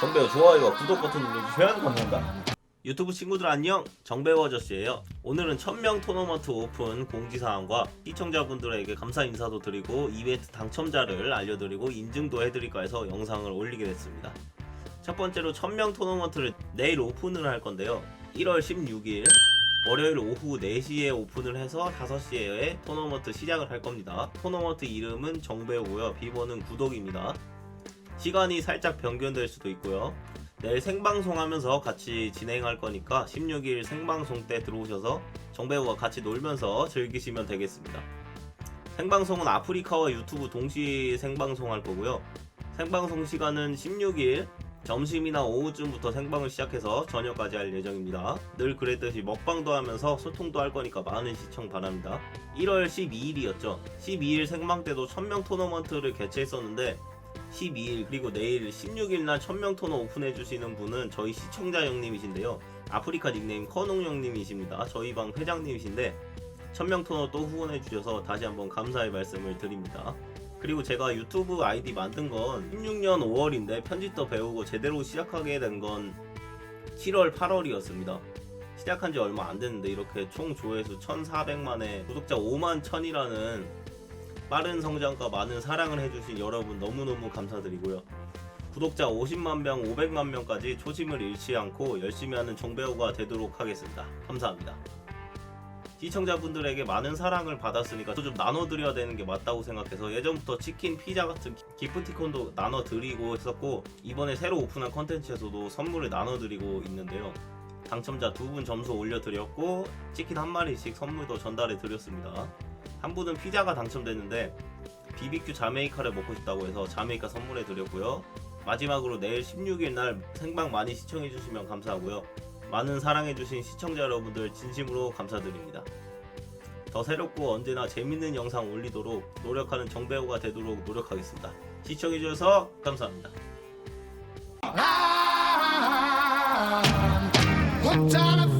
정배우 좋아요와 구독 버튼 눌러주시면 감사합니다. 유튜브 친구들 안녕. 정배우 아저씨예요. 오늘은 1000명 토너먼트 오픈 공지사항과 시청자분들에게 감사 인사도 드리고 이벤트 당첨자를 알려드리고 인증도 해드릴까 해서 영상을 올리게 됐습니다. 첫 번째로 1000명 토너먼트를 내일 오픈을 할 건데요. 1월 16일 월요일 오후 4시에 오픈을 해서 5시에 토너먼트 시작을 할 겁니다. 토너먼트 이름은 정배우고요. 비번은 구독입니다 시간이 살짝 변경될 수도 있고요 내일 생방송하면서 같이 진행할 거니까 16일 생방송 때 들어오셔서 정배우와 같이 놀면서 즐기시면 되겠습니다. 생방송은 아프리카와 유튜브 동시 생방송할 거고요. 생방송 시간은 16일 점심이나 오후쯤부터 생방을 시작해서 저녁까지 할 예정입니다. 늘 그랬듯이 먹방도 하면서 소통도 할 거니까 많은 시청 바랍니다. 1월 12일이었죠. 12일 생방 때도 1000명 토너먼트를 개최했었는데 12일 그리고 내일 16일날 1000명 토너 오픈해 주시는 분은 저희 시청자 형님이신데요. 아프리카 닉네임 커농 형님이십니다. 저희 방 회장님이신데 1000명 토너 또 후원해 주셔서 다시 한번 감사의 말씀을 드립니다. 그리고 제가 유튜브 아이디 만든 건 16년 5월인데 편집도 배우고 제대로 시작하게 된 건 7월 8월이었습니다. 시작한 지 얼마 안 됐는데 이렇게 총 조회수 1400만에 구독자 5만 1000이라는 빠른 성장과 많은 사랑을 해주신 여러분 너무너무 감사드리고요. 구독자 50만 명, 500만 명까지 초심을 잃지 않고 열심히 하는 종배우가 되도록 하겠습니다. 감사합니다. 시청자분들에게 많은 사랑을 받았으니까 또좀 나눠드려야 되는 게 맞다고 생각해서 예전부터 치킨, 피자 같은 기프티콘도 나눠드리고 했었고 이번에 새로 오픈한 컨텐츠에서도 선물을 나눠드리고 있는데요. 당첨자 두 분 점수 올려드렸고 치킨 한 마리씩 선물도 전달해 드렸습니다. 한 분은 피자가 당첨됐는데 BBQ 자메이카를 먹고 싶다고 해서 자메이카 선물해 드렸고요. 마지막으로 내일 16일 날 생방 많이 시청해 주시면 감사하고요. 많은 사랑해 주신 시청자 여러분들 진심으로 감사드립니다. 더 새롭고 언제나 재밌는 영상 올리도록 노력하는 정배우가 되도록 노력하겠습니다. 시청해 주셔서 감사합니다. Hooked on a